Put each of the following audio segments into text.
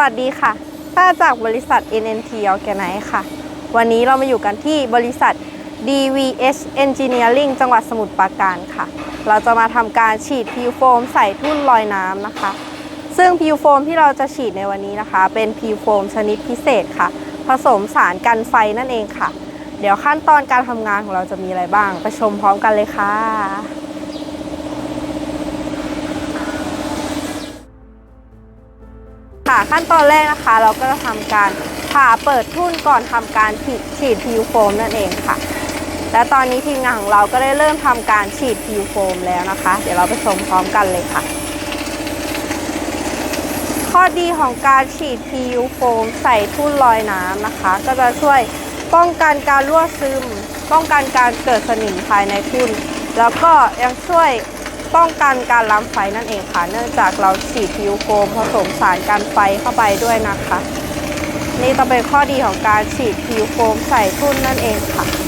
วัสดีค่ะต้าจากบริษัท NNT Organize ค่ะ วันนี้เรามาอยู่กันที่บริษัท DVH Engineering จังหวัดสมุทรปราการค่ะ เราจะมาทำการฉีดพิวโฟมใส่ทุ่นลอยน้ำนะคะ ซึ่งพิวโฟมที่เราจะฉีดในวันนี้นะคะ เป็นพิวโฟมชนิดพิเศษค่ะ ผสมสารกันไฟนั่นเองค่ะ เดี๋ยวขั้นตอนการทำงานของเราจะมีอะไรบ้าง ไปชมพร้อมกันเลยค่ะ ขั้นตอนแรกนะคะ เราก็จะทำการผ่าเปิดทุ่นก่อนทำการฉีดฉีดพิวโฟมนั่นเองค่ะ และตอนนี้ทีมงานของเราก็ได้เริ่มทำการฉีดพิวโฟมแล้วนะคะ เดี๋ยวเราไปชมพร้อมกันเลยค่ะ ข้อดีของการฉีดพิวโฟมใส่ทุ่นลอยน้ำนะคะ ก็จะช่วยป้องกันการรั่วซึม ป้องกันการเกิดสนิมภายในทุ่น แล้วก็ยังช่วย ป้องกันการล้ำไฟนั่นเองค่ะ เนื่องจากเราฉีดพิวโฟมผสมสารกันไฟเข้าไปด้วยนะคะ นี่จะเป็นข้อดีของการฉีดพิวโฟมใส่ทุ่นนั่นเองค่ะ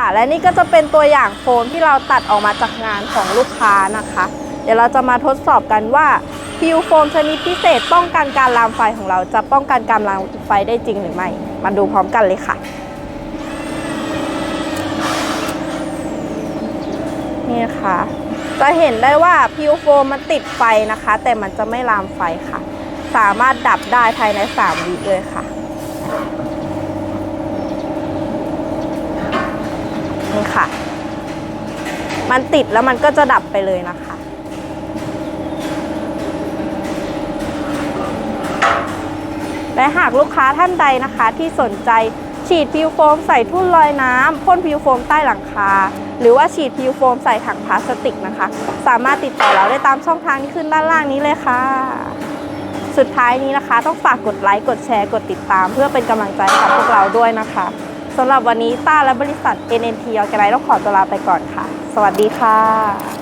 ค่ะ และนี่ก็จะเป็นตัวอย่างโฟมที่เราตัดออกมาจากงานของลูกค้านะคะ เดี๋ยวเราจะมาทดสอบกันว่าพิวโฟมชนิดพิเศษป้องกันการลามไฟของเราจะป้องกันการลามไฟได้จริงหรือไม่ มาดูพร้อมกันเลยค่ะ นี่ค่ะ จะเห็นได้ว่าพิวโฟมมันติดไฟนะคะ แต่มันจะไม่ลามไฟค่ะ สามารถดับได้ภายใน 3 วิเลยค่ะ นี่ค่ะ มันติดแล้วมันก็จะดับไปเลยนะคะ และหากลูกค้าท่านใดนะคะที่สนใจฉีดพิวโฟมใส่ทุ่นลอยน้ำพ่นพิวโฟมใต้หลังคา หรือว่าฉีดพิวโฟมใส่ถังพลาสติกนะคะ สามารถติดต่อเราได้ตามช่องทางที่ขึ้นด้านล่างนี้เลยค่ะ สุดท้ายนี้นะคะ ต้องฝากกดไลค์กดแชร์กดติดตาม เพื่อเป็นกำลังใจกับพวกเราด้วยนะคะสำหรับวันนี้ต้าและบริษัท NNT ออแกไนต้องขอตัวลาไปก่อนค่ะ สวัสดีค่ะ